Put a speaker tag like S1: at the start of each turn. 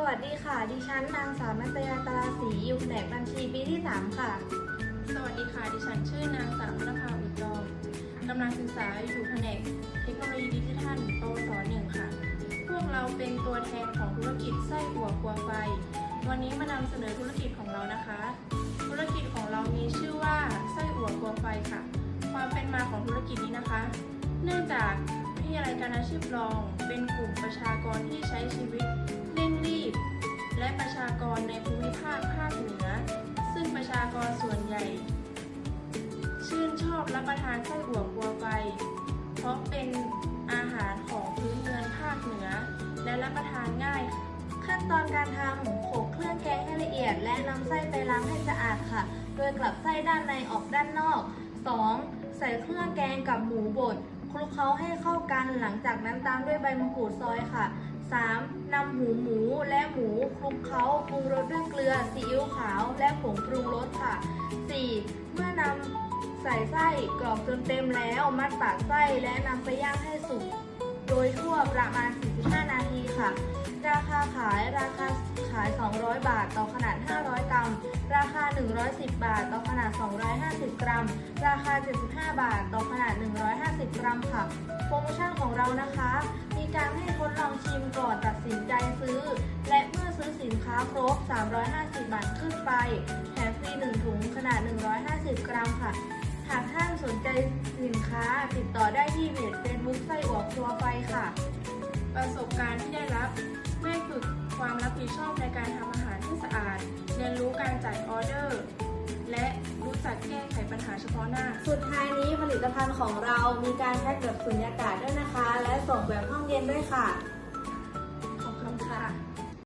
S1: สวัสดีค่ะ ดิฉันนางสาวนัตยาตราศรีอยู่แผนกบัญชีปีที่ 3 ค่ะ
S2: สวัสดีค่ะ ดิฉันชื่อนางสาวนภาอุจจรกำลังศึกษาอยู่แผนกเทคโนโลยีดิจิทัลปวสหนึ่งค่ะ พวกเราเป็นตัวแทนของธุรกิจไส้อั่วครัวไฟ วันนี้มานำเสนอธุรกิจของเรานะคะ ธุรกิจของเรามีชื่อว่าไส้อั่วครัวไฟค่ะ ความเป็นมาของธุรกิจนี้นะคะ เนื่องจากวิทยาลัยการอาชีพรอง เป็นกลุ่มประชากรที่ใช้ชีวิตเร่ง รับประทานไส้อั่วครัวไฟเพราะเป็นอาหารของพื้นเมืองภาคเหนือ และรับประทานง่าย
S1: ขั้นตอนการทำโขลกเครื่องแกงให้ละเอียด และนำไส้ไปล้างให้สะอาดค่ะ โดยกลับไส้ด้านในออกด้านนอก 2. ใส่เครื่องแกงกับหมูบดคลุกเคล้าให้เข้ากันหลังจากนั้นตามด้วยใบมะกรูดซอยค่ะ 3. นำหูหมูและหมูคลุกเคล้าปรุงรสด้วยเกลือซีอิ๊วขาวและผงปรุง ใส่ไส้กรอกจนเต็มแล้ว มัดปากไส้และนำไปย่างให้สุก โดยทั่วประมาณ 45 นาทีค่ะ ราคาขายราคาขาย 200 บาทต่อขนาด 500 กรัม ราคา 110 บาทต่อขนาด 250 กรัม ราคา 75 บาทต่อขนาด 150 กรัมค่ะ โปรโมชั่นของเรานะคะ มีการให้ทดลองชิมก่อนตัดสินใจซื้อ และเมื่อซื้อสินค้าครบ 350 บาทขึ้นไป แถมฟรี 1 ถุงขนาด 150 กรัมค่ะหากท่า นสนใจสินค้าติดต่อได้ที่เพจ Facebook ไส้อั่วครัวไฟค่ะ
S2: ประสบการณ์ที่ได้รับได้ฝึกความรับผิดชอบในการทำอาหารที่สะอาด เรียนรู้การจัดออเดอร์ และรู้จักแก้ไขปัญหาเฉพาะหน้า
S1: สุดท้ายนี้ผลิตภัณฑ์ของเรามีการแพ็คแบบสุญญากาศด้วยนะคะ และส่งแบบห้องเย็นด้วยค่ะ